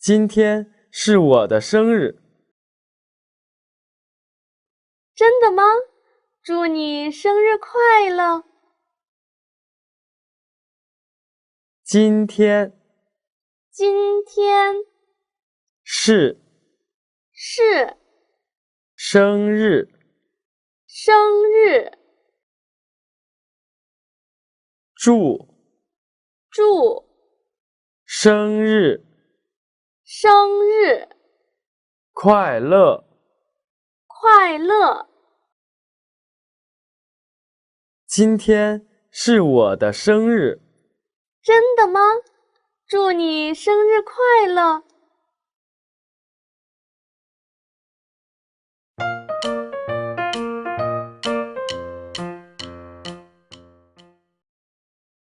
今天是我的生日。真的吗？祝你生日快乐！今天。今天。是。是。生日，生日，祝。祝。生日生日快乐！快乐！今天是我的生日。真的吗？祝你生日快乐！